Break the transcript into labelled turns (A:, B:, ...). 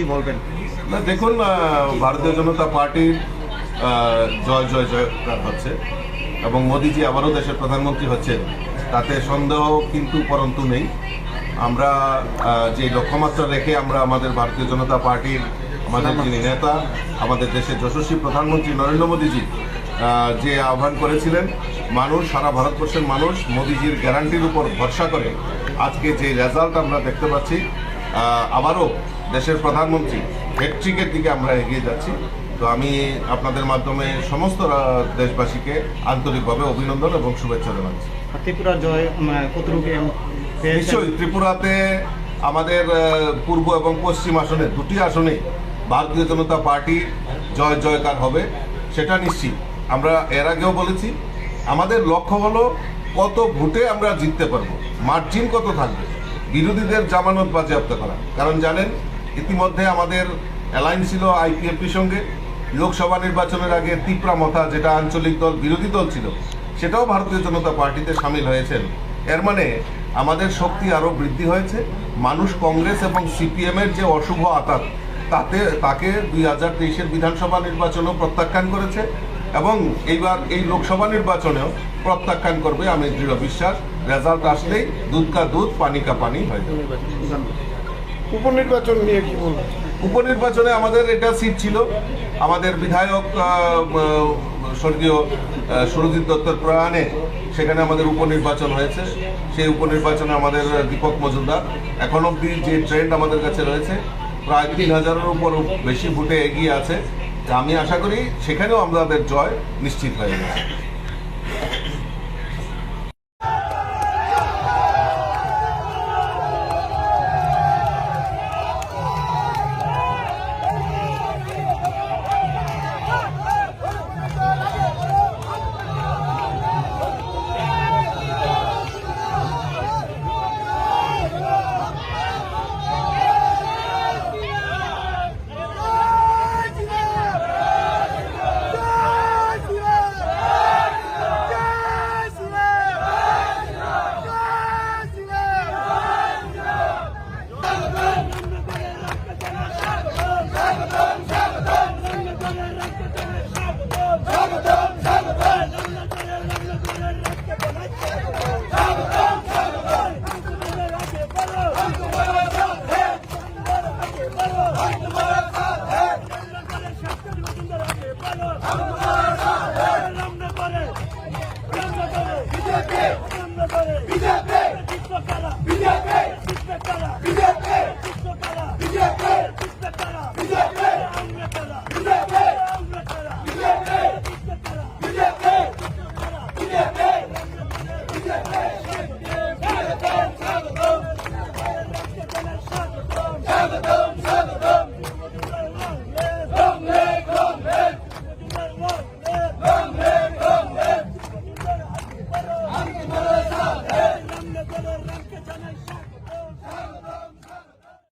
A: কি বলবেন?
B: না, দেখুন ভারতীয় জনতা পার্টির জয় জয় জয়কার হচ্ছে এবং মোদিজি আবারও দেশের প্রধানমন্ত্রী হচ্ছেন। তাতে সন্দেহ কিন্তু পরন্তু নেই। আমরা যে লক্ষ্যমাত্রা রেখে আমরা আমাদের ভারতীয় জনতা পার্টির, আমাদের যিনি নেতা, আমাদের দেশের যশস্বী প্রধানমন্ত্রী নরেন্দ্র মোদীজি যে আহ্বান করেছিলেন, মানুষ, সারা ভারতবর্ষের মানুষ মোদিজির গ্যারান্টির উপর ভরসা করে আজকে যে রেজাল্ট আমরা দেখতে পাচ্ছি আবারও দেশের প্রধানমন্ত্রী হ্যাট্রিকের দিকে আমরা এগিয়ে যাচ্ছি। তো আমি আপনাদের মাধ্যমে সমস্ত দেশবাসীকে আন্তরিকভাবে অভিনন্দন এবং শুভেচ্ছা জানাচ্ছি।
A: আর ত্রিপুরার জয় কতটুকু
B: নিশ্চয়ই ত্রিপুরাতে আমাদের পূর্ব এবং পশ্চিম আসনে দুটি আসনে ভারতীয় জনতা পার্টি জয় জয়কার হবে সেটা নিশ্চিত। আমরা এর আগেও বলেছি আমাদের লক্ষ্য হলো কত ভোটে আমরা জিততে পারব মার্জিন কত থাকবে? বিরোধীদের জামানত বাজেয়াপ্ত করা। কারণ জানেন, ইতিমধ্যে আমাদের অ্যালাইন ছিল আইপিএফটির সঙ্গে। লোকসভা নির্বাচনের আগে তিপ্রা মথা, যেটা আঞ্চলিক দল, বিরোধী দল ছিল, সেটাও ভারতীয় জনতা পার্টিতে সামিল হয়েছেন। এর মানে আমাদের শক্তি আরও বৃদ্ধি হয়েছে। মানুষ কংগ্রেস এবং সিপিএমের যে অশুভ আতাত, তাতে, তাকে দুই হাজার তেইশের বিধানসভা নির্বাচনেও প্রত্যাখ্যান করেছে এবং এইবার এই লোকসভা নির্বাচনেও প্রত্যাখ্যান করবে আমি দৃঢ় বিশ্বাস। রেজাল্ট আসলেই দুধ কা দুধ পানি কা পানি হয়ে যাবে।
C: উপনির্বাচন নিয়ে কি বলবেন
B: উপনির্বাচনে আমাদের এটা সিট ছিল। আমাদের বিধায়ক স্বর্গীয় সুরজিৎ দত্তের প্রয়াণে সেখানে আমাদের উপনির্বাচন হয়েছে। সেই উপনির্বাচনে আমাদের দীপক মজুমদার এখন অবধি যে ট্রেন্ড আমাদের কাছে রয়েছে প্রায় তিন হাজারের উপর বেশি ভোটে এগিয়ে আছে। আমি আশা করি সেখানেও আমাদের জয় নিশ্চিত হয়ে গেছে
D: বিজেপি! বিজেপি